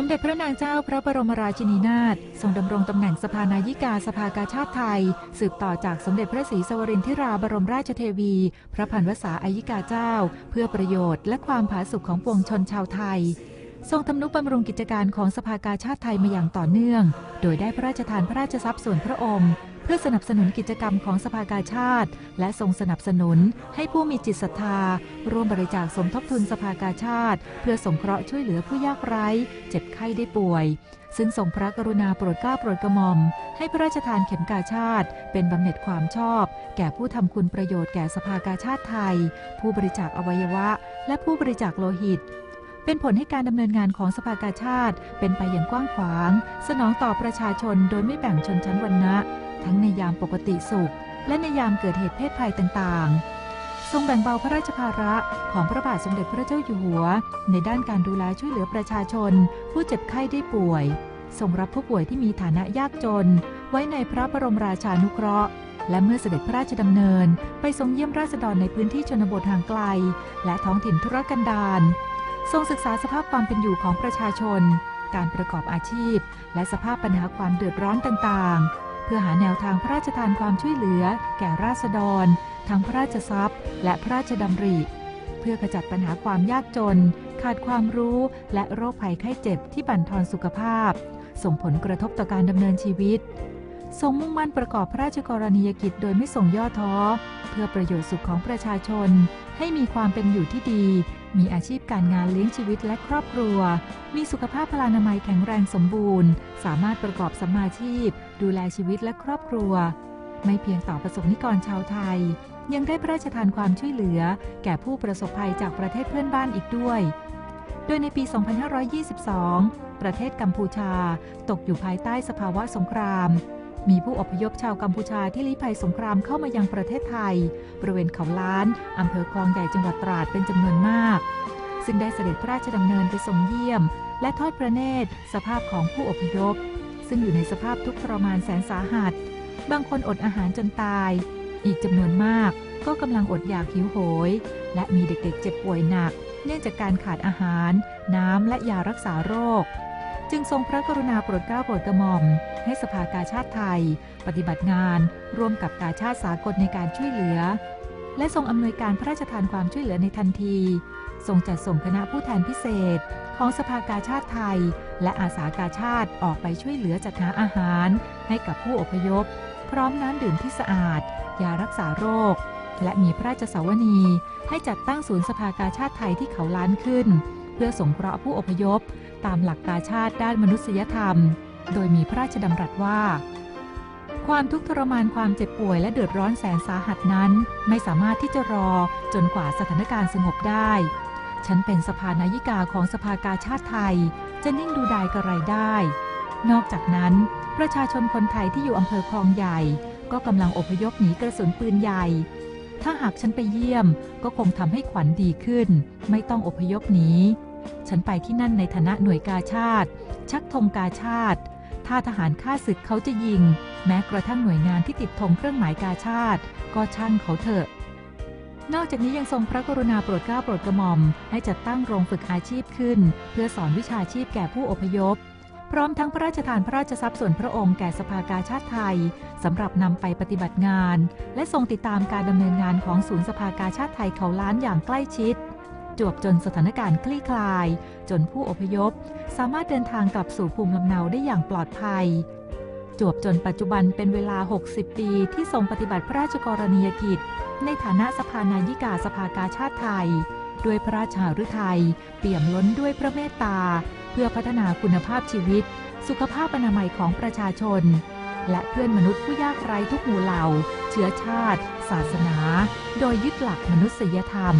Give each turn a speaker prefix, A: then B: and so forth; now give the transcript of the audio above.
A: สมเด็จพระนางเจ้าพระบรมราชินีนาถทรงดำรงตำแหน่งสภานายิกาสภากาชาติไทย สืบต่อจากสมเด็จพระศรีสวรินทิราบรมราชเทวี พระพันวษาอายิกาเจ้า เพื่อประโยชน์และความผาสุกของปวงชนชาวไทย ทรงทำนุบำรุงกิจการของสภากาชาติไทยมาอย่างต่อเนื่อง โดยได้พระราชทานพระราชทรัพย์ส่วนพระองค์ เพื่อสนับสนุนกิจกรรมของสภากาชาติ และทรงสนับสนุนให้ผู้มีจิตศรัทธา ร่วมบริจาคสมทบทุนสภากาชาติ เพื่อสงเคราะห์ช่วยเหลือผู้ยากไร้ เจ็บไข้ได้ป่วย ซึ่งทรงพระกรุณาโปรดเกล้าโปรดกระหม่อม ให้พระราชทานเข็มกาชาติ เป็นบำเหน็จความชอบ แก่ผู้ทำคุณประโยชน์แก่สภากาชาติไทย ผู้บริจาคอวัยวะ และผู้บริจาคโลหิต เป็นผลให้การดำเนินงานของสภากาชาติ เป็นไปอย่างกว้างขวาง สนองต่อประชาชนโดยไม่แบ่งชนชั้นวรรณะ ทั้งในยามปกติสุข และในยามเกิดเหตุเพศภัยต่างๆทรงแบ่งเบาพระราชภาระของพระบาทสมเด็จพระเจ้าอยู่หัว ในด้านการดูแลช่วยเหลือประชาชน ผู้เจ็บไข้ได้ป่วย ทรงรับผู้ป่วยที่มีฐานะยากจน ไว้ในพระบรมราชานุเคราะห์ และเมื่อเสด็จพระราชดำเนิน ไปทรงเยี่ยมราษฎรในพื้นที่ชนบทห่างไกล และท้องถิ่นทุรกันดาร ทรงศึกษาสภาพความเป็นอยู่ของประชาชน การประกอบอาชีพ และสภาพปัญหาความเดือดร้อนต่างๆ เพื่อหาแนวทางพระราชทานความช่วยเหลือ แก่ราษฎร ทั้งพระราชทรัพย์ และพระราชดำริ เพื่อขจัดปัญหาความยากจน ขาดความรู้และโรคภัยไข้เจ็บที่บั่นทอนสุขภาพ ส่งผลกระทบต่อการดำเนินชีวิตทรงมุ่งมั่นประกอบพระราชกรณียกิจโดยไม่ส่งย่อท้อ เพื่อประโยชน์สุขของประชาชน ให้มีความเป็นอยู่ที่ดี มีอาชีพการงานเลี้ยงชีวิตและครอบครัว มีสุขภาพพลานามัยแข็งแรงสมบูรณ์ สามารถประกอบสัมมาชีพ ดูแลชีวิตและครอบครัว ไม่เพียงต่อประสบนิกรชาวไทย ยังได้พระราชทานความช่วยเหลือ แก่ผู้ประสบภัยจากประเทศเพื่อนบ้านอีกด้วย โดยในปี 2522 ประเทศกัมพูชา ตกอยู่ภายใต้สภาวะสงคราม มีผู้อพยพชาวกัมพูชาที่ลี้ภัยสงครามเข้ามายังประเทศไทย บริเวณเขาล้าน อำเภอคลองใหญ่จังหวัดตราดเป็นจำนวนมาก ซึ่งได้เสด็จพระราชดำเนินไปทรงเยี่ยม และทอดพระเนตร สภาพของผู้อพยพ ซึ่งอยู่ในสภาพทุกข์ทรมานแสนสาหัส บางคนอดอาหารจนตาย อีกจำนวนมาก ก็กำลังอดอยากหิวโหย และมีเด็กๆเจ็บป่วยหนัก เนื่องจากการขาดอาหาร น้ำและยารักษาโรค จึงทรงพระกรุณาโปรดเกล้าโปรดกระหม่อม ให้สภากาชาติไทย ปฏิบัติงาน ร่วมกับกาชาติสากลในการช่วยเหลือ และทรงอำนวยการพระราชทานความช่วยเหลือในทันที ทรงจัดส่งคณะผู้แทนพิเศษ ของสภากาชาติไทย และอาสากาชาติออกไปช่วยเหลือจัดหาอาหาร ให้กับผู้อพยพ พร้อมน้ำดื่มที่สะอาด ยารักษาโรค และมีพระราชสาวนีให้จัดตั้งศูนย์สภากาชาติไทยที่เขาล้านขึ้น เพื่อสงเคราะห์ผู้อพยพ ตามหลักกาชาติด้านมนุษยธรรม โดยมีพระราชดำรัสว่า ความทุกข์ทรมานความเจ็บป่วยและเดือดร้อนแสนสาหัสนั้น ไม่สามารถที่จะรอจนกว่าสถานการณ์สงบได้ ฉันเป็นสภานายิกาของสภากาชาติไทย จะนิ่งดูดายกระไรได้ นอกจากนั้น ประชาชนคนไทยที่อยู่อำเภอคลองใหญ่ ก็กำลังอพยพหนีกระสุนปืนใหญ่ถ้าหากฉันไปเยี่ยมก็คงทำให้ขวัญดีขึ้น ไม่ต้องอพยพหนี ฉันไปที่นั่นในฐานะหน่วยกาชาติ ชักธงกาชาติ ถ้าทหารฆ่าศึกเขาจะยิง แม้กระทั่งหน่วยงานที่ติดธงเครื่องหมายกาชาติ ก็ช่างเขาเถอะ นอกจากนี้ยังทรงพระกรุณาโปรดเกล้าโปรดกระหม่อม ให้จัดตั้งโรงฝึกอาชีพขึ้น เพื่อสอนวิชาชีพแก่ผู้อพยพ พร้อมทั้งพระราชทานพระราชทรัพย์ส่วนพระองค์แก่สภากาชาติไทยสำหรับนำไปปฏิบัติงาน และทรงติดตามการดำเนินงานของศูนย์สภากาชาติไทยเขาล้านอย่างใกล้ชิด จวบจนสถานการณ์คลี่คลาย จนผู้อพยพ สามารถเดินทางกลับสู่ภูมิลำเนาได้อย่างปลอดภัย จวบจนปัจจุบันเป็นเวลา 60 ปีที่ทรงปฏิบัติพระราชกรณียกิจ ในฐานะสภานายิกาสภากาชาติไทย ด้วยพระราชาฤทัยเปี่ยมล้นด้วยพระเมตตา เพื่อพัฒนาคุณภาพชีวิต สุขภาพอนามัยของประชาชน และเพื่อนมนุษย์ผู้ยากไร้ทุกหมู่เหล่า เชื้อชาติ ศาสนา โดยยึดหลักมนุษยธรรม